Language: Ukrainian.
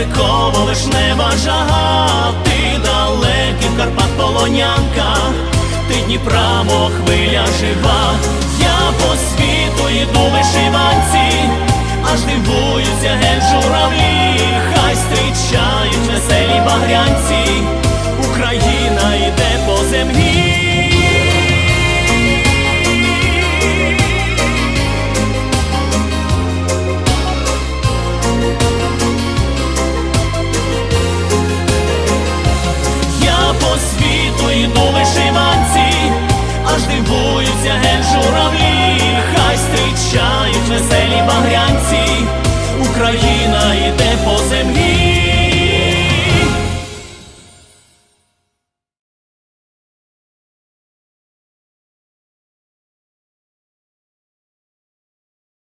Вибірково вишнева жага, ти далеких Карпат полонянка, ти Дніпра, мов хвиля жива, я по світу йду вишиванці, аж дивуються геть журавлі, хай зустрічають веселі багрянці, світу йду шиманці, аж дивуються ген журавлі, хай зустрічають веселі багрянці, Україна йде по землі.